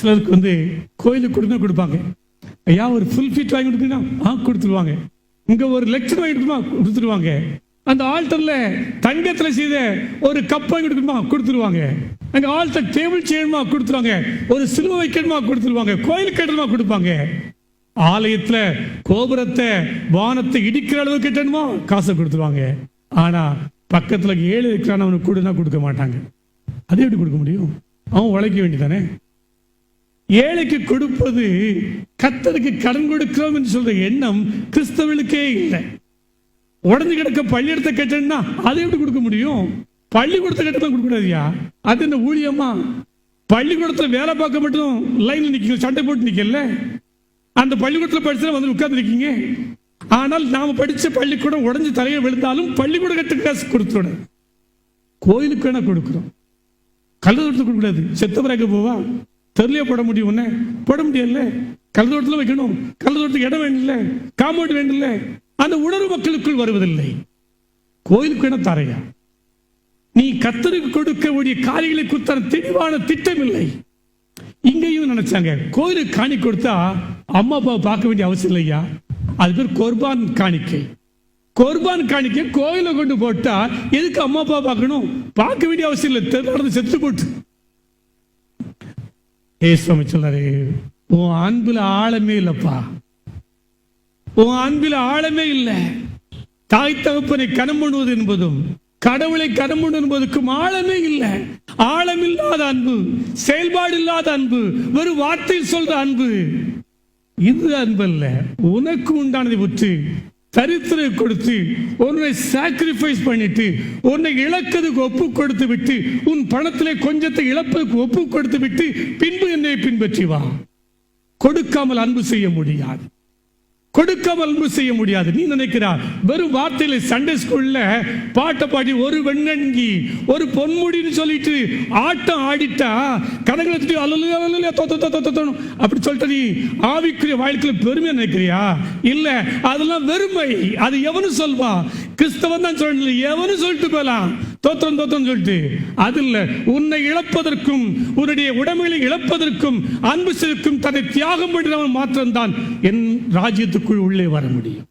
சிலருக்கு வந்து கோயிலுக்கு கொடுங்க கொடுப்பாங்க. ஐயா ஒரு ஃபுல் ஃபீட் வாங்கி கொடுக்கணும் ஆ கொடுத்துருவாங்க. இங்க ஒரு லெக்சர் வாங்கி கொடுக்கணுமா கொடுத்துருவாங்க. அந்த ஆல்டரில் தங்கத்துல செய்த ஒரு கப் வாங்கி கொடுக்கணுமா கொடுத்துருவாங்க. அங்கே ஆல்டர் டேபிள் செய்யணுமா கொடுத்துருவாங்க. ஒரு சிலுவை வைக்கணுமா கொடுத்துருவாங்க. கோயில் கட்டணுமா கொடுப்பாங்க. ஆலயத்துல கோபுரத்தை வானத்தை இடிக்கிற அளவுக்கு கட்டணுமா? காசை கொடுத்துருவாங்க. ஆனா பக்கத்துல ஏழு இருக்கிறான் அவனுக்கு கொடுனா கொடுக்க மாட்டாங்க. அது எப்படி கொடுக்க முடியும்? அவன் உழைக்க வேண்டியதானே ஏழைக்கு கொடுப்பது கத்தருக்கு கடன் கொடுக்கிறோம் என்று சொல்ற எண்ணம் கிறிஸ்தவர்களுக்கே இல்லை. உடஞ்சு கிடக்க பள்ளியிடத்தை கட்டணும்னா அதை எப்படி கொடுக்க முடியும்? பள்ளிக்கூடத்தை கட்டலாம் கொடுக்க கூடாதியா அது என்ன ஊழியமா? பள்ளிக்கூடத்துல வேலை பார்க்க மட்டும் லைன்ல நிக்கீங்க சண்டை போட்டு நிக்கல அந்த பள்ளிக்கூடத்துல படிச்சா வந்து உட்கார்ந்து இருக்கீங்க ஆனால் நாம படிச்ச பள்ளிக்கூடம் உடஞ்சு தலையை விழுந்தாலும் பள்ளிக்கூட கட்ட காசு கொடுத்துட. கோயிலுக்கு வேணா கொடுக்க கூடாது. கொடுக்கூடாது பிறகு போவா? தெருலையே போட முடியும் உன்ன போட முடியல. கலதோட்டத்தில் வைக்கணும். கலதோட்டத்துக்கு இடம் வேண்டில்ல காம்பவுண்ட் வேண்டில்ல அந்த உணர்வு மக்களுக்குள் வருவதில்லை. கோயிலுக்கு என்ன தரையா? நீ கத்தருக்கு கொடுக்க வேண்டிய காரியங்களை குத்தர தெளிவான திட்டம் இல்லை இங்கேயும் நினைச்சாங்க. கோயிலுக்கு காணி கொடுத்தா அம்மா அப்பாவை பார்க்க வேண்டிய அவசியம் இல்லையா? அது பேர் கோர்பான் காணிக்கை. கோர்பான் காணிக்கை கோயிலை கொண்டு போட்டா எதுக்கு அம்மா அப்பா பார்க்கணும்? பார்க்க வேண்டிய அவசியம் இல்லை. தெரு நடந்து செத்து போட்டு. ஏசுவாமி சொன்னாரு உன் அன்புல ஆழமே இல்லப்பா. உன் அன்பில் ஆழமே இல்லை. தாய் தகப்பனை கனம் பண்ணுவது என்பதும் கடவுளை கனம் என்பதற்கும் ஆழமே இல்லை. ஆழமில்லாத அன்பு செயல்பாடு இல்லாத அன்பு வெறும் வார்த்தையில் சொல்ற அன்பு. இது அன்பு அல்ல உனக்கு உண்டானதை பற்றி தரித்திர கொடுத்து உன்னை சாக்ரிஃபைஸ் பண்ணிட்டு உன்னை இழக்கிறதுக்கு ஒப்பு கொடுத்து விட்டு உன் பணத்திலே கொஞ்சத்தை இழப்பதற்கு ஒப்பு கொடுத்து விட்டு பின்பு என்னை பின்பற்றி வா. கொடுக்காமல் அன்பு செய்ய முடியாது. கொடுக்க வல்மு செய்ய முடியாது. நீ நினைக்கிறா வெறும் வார்த்தையில சண்டே ஸ்கூல்ல பாட்டை பாடி ஒரு வெண்ணங்கி ஒரு பொன்முடின்னு சொல்லிட்டு ஆட்டம் ஆடிட்டா கணக்கில் எடுத்துட்டு அலலு அலலு தொ, தொ, தொ, அப்படி சொல்லிட்டு நீ ஆவிக்குரிய வாழ்க்கையில் பெருமையா நினைக்கிறியா? இல்ல அதெல்லாம் வெறுமை. அது எவனு சொல்வா? கிறிஸ்தவன் தான் சொல்லல எவனு சொல்லிட்டு போலாம். தோத்திரம் தோத்திரம் சொல்லிட்டு. அது இல்ல. உன்னை இழப்பதற்கும் உன்னுடைய உடைமைகளை இழப்பதற்கும் அன்பு செலுக்கும் தன்னை தியாகம் பண்ணுறவன் மாத்திரம்தான் என் ராஜ்யத்துக்குள் உள்ளே வர முடியும்.